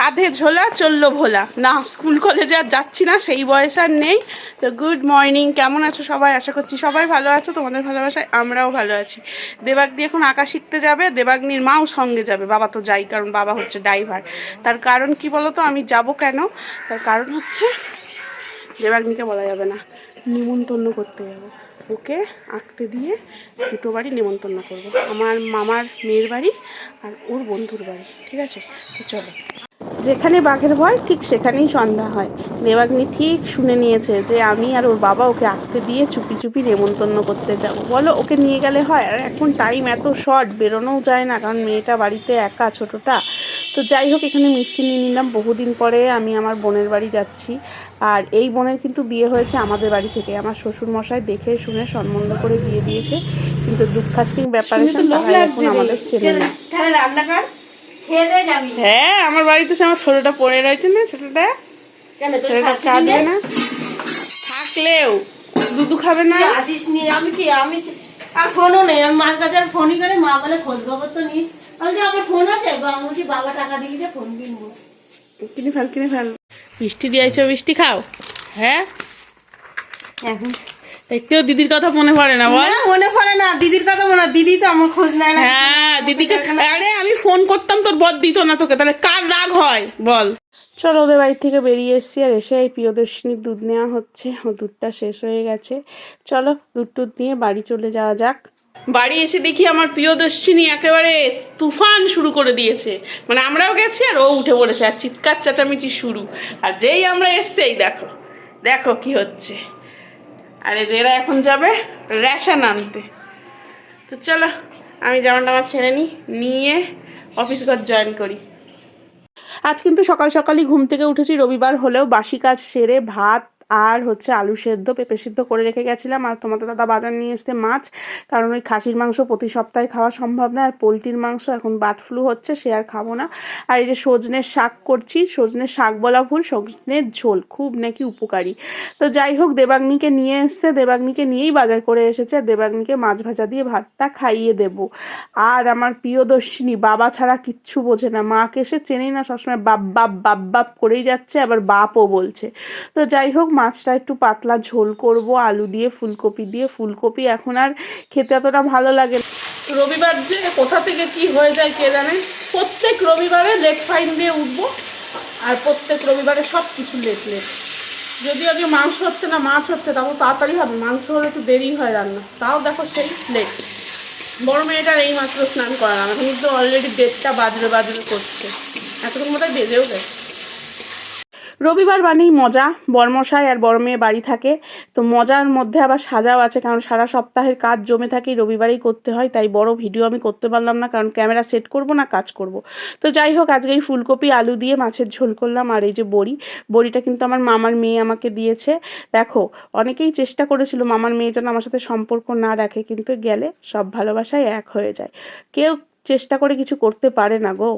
কাঁধে ঝোলা, চলল ভোলা। না, স্কুল কলেজে আর যাচ্ছি না, সেই বয়স আর নেই। তো গুড মর্নিং কেমন আছো সবাই? আশা করছি সবাই ভালো আছো, তোমাদের ভালোবাসায় আমরাও ভালো আছি। দেবাগ্নি এখন আঁকা শিখতে যাবে, দেবাগ্নির মাও সঙ্গে যাবে। বাবা তো যাই, কারণ বাবা হচ্ছে ড্রাইভার তার কারণ কি বলো তো আমি যাব কেন? তার কারণ হচ্ছে, দেবাগ্নিকে বলা যাবে না, নিমন্ত্রণ করতে যাব। ওকে আঁকতে দিয়ে দুটো বাড়ি নিমন্ত্রণ করব। আমার মামার মেয়ের বাড়ি আর ওর বন্ধুর বাড়ি, ঠিক আছে? চলো। যেখানে বাঘের ভয় ঠিক সেখানেই সন্ধ্যা হয়। দেবাগ্নি ঠিক শুনে নিয়েছে যে আমি আর ওর বাবা ওকে আঁকতে দিয়ে চুপি চুপি নেমন্তন্ন করতে যাব। বলো ওকে নিয়ে গেলে হয়? আর এখন টাইম এত শর্ট বেরোনোও যায় না কারণ মেয়েটা বাড়িতে একা ছোটোটা। তো যাই হোক এখানে মিষ্টি নিয়ে নিলাম। বহুদিন পরে আমি আমার বোনের বাড়ি যাচ্ছি। আর এই বোনের কিন্তু বিয়ে হয়েছে আমাদের বাড়ি থেকে। আমার শ্বশুর মশাই দেখে শুনে সম্বন্ধ করে বিয়ে দিয়েছে। কিন্তু দুঃখাস্টিং ব্যাপারে আমাদের চেনে না। তাহলে হ্যাঁ আমার বাড়িতে সে আমার ছোটটা পড়ে রয়েছে না ছোটটা? কেন তোর কাঁদবে না। থাকলেও দুধু খাবে না। আসিস নি আমি কি আমি আর ফোনও নেই আমি মার কাছে আর ফোনই করে মা বলে খোঁজ খবর তো নি আমি যে আমার ফোন আছে বা আমি বাবা টাকা দিবি যে ফোন কিনবো। কিনে ফেল কিনে ফেল। মিষ্টি দিয়েছ মিষ্টি খাও। হ্যাঁ? এখন একটুও দিদির কথা মনে পড়ে না বল। মনে পড়ে না দিদির কথা মনে হয়। দিদি তো আমার খোঁজ নেয় না। হ্যাঁ দিদিকে আরে আমি ফোন করতাম তোর বদ দিত না তোকে তাহলে কার রাগ হয়? বল। চলো ওদের বাড়ি থেকে বেরিয়ে এসেছি আর এসে এই প্রিয়দর্শিনীর দুধ নেওয়া হচ্ছে। ও দুধটা শেষ হয়ে গেছে। চলো দুধ টুধ নিয়ে বাড়ি চলে যাওয়া যাক। বাড়ি এসে দেখি আমার প্রিয়দর্শিনী একেবারে তুফান শুরু করে দিয়েছে। মানে আমরাও গেছি আর ও উঠে পড়েছে আর চিৎকার চেঁচামেচি শুরু। আর যেই আমরা এসছি এই দেখো দেখো কি হচ্ছে। আরে যেরা এখন যাবে, রেশন আনতে। তো চলো, আমি জামা টামা ছেড়ে নিই নিয়ে অফিস ঘর জয়েন করি। আজ কিন্তু সকাল সকালই ঘুম থেকে উঠেছি, রবিবার হলেও বাসি কাজ সেরে ভাত আর হচ্ছে আলু সেদ্ধ, পেঁপে সিদ্ধ করে রেখে গেছিলাম। আর তোমাদের দাদা বাজার নিয়ে এসছে মাছ। কারণ ওই খাসির মাংস প্রতি সপ্তাহে খাওয়া সম্ভব না। আর পোলট্রির মাংস, এখন বার্ড ফ্লু হচ্ছে, সে আর খাব না। আর এই যে সজনের শাক করছি, সজনের শাক বলা ভুল, সজনের ঝোল, খুব নাকি উপকারী। তো যাই হোক, দেবাগ্নিকে নিয়ে এসছে। দেবাগ্নিকে নিয়েই বাজার করে এসেছে। দেবাগ্নিকে মাছ ভাজা দিয়ে ভাতটা খাইয়ে দেব। আর আমার প্রিয়দর্শিনী বাবা ছাড়া কিচ্ছু বোঝে না। মাকে সে চেনেই না, সবসময় বাপ বাপ বাপ বাপ করেই যাচ্ছে। আবার বাপও বলছে। তো যাই হোক মাছটা একটু পাতলা ঝোল করব, আলু দিয়ে, ফুলকপি দিয়ে। ফুলকপি এখন আর খেতে এতটা ভালো লাগে। রবিবার যে কোথা থেকে কি হয়ে যায় কে জানে? প্রত্যেক রবিবারে লেট ফাইন দিয়ে উঠবো আর প্রত্যেক রবিবারে সব কিছু লেট লেট। যদি আগে মাংস হচ্ছে না, মাছ হচ্ছে তাও তাড়াতাড়ি হবে। মাংস হলে একটু দেরি হয় রান্না। তাও দেখো সেই লেট। বড় মেয়েটার এই মাত্র স্নান করালাম। এখন কিন্তু অলরেডি ডেটটা বাজরে বাজরে করছে। এতক্ষণ মতো বেজেও গেছে। রবিবার মানেই মজা। বরমশাই আর বড় মেয়ে বাড়ি থাকে। তো মজার মধ্যে আবার সাজাও আছে, কারণ সারা সপ্তাহের কাজ জমে থাকে, রবিবারেই করতে হয়। তাই বড় ভিডিও আমি করতে পারলাম না, কারণ ক্যামেরা সেট করব না, কাজ করব। তো যাই হোক, আজকে এই ফুলকপি, আলু দিয়ে মাছের ঝোল করলাম, আর এই যে বড়ি, বড়িটা কিন্তু আমার মামার মেয়ে আমাকে দিয়েছে। দেখো, অনেকেই চেষ্টা করেছিল মামার মেয়ে যেন আমার সাথে সম্পর্ক না রাখে, কিন্তু গেলে সব ভালোবাসায় এক হয়ে যায়। কেউ চেষ্টা করে কিছু করতে পারে না গো।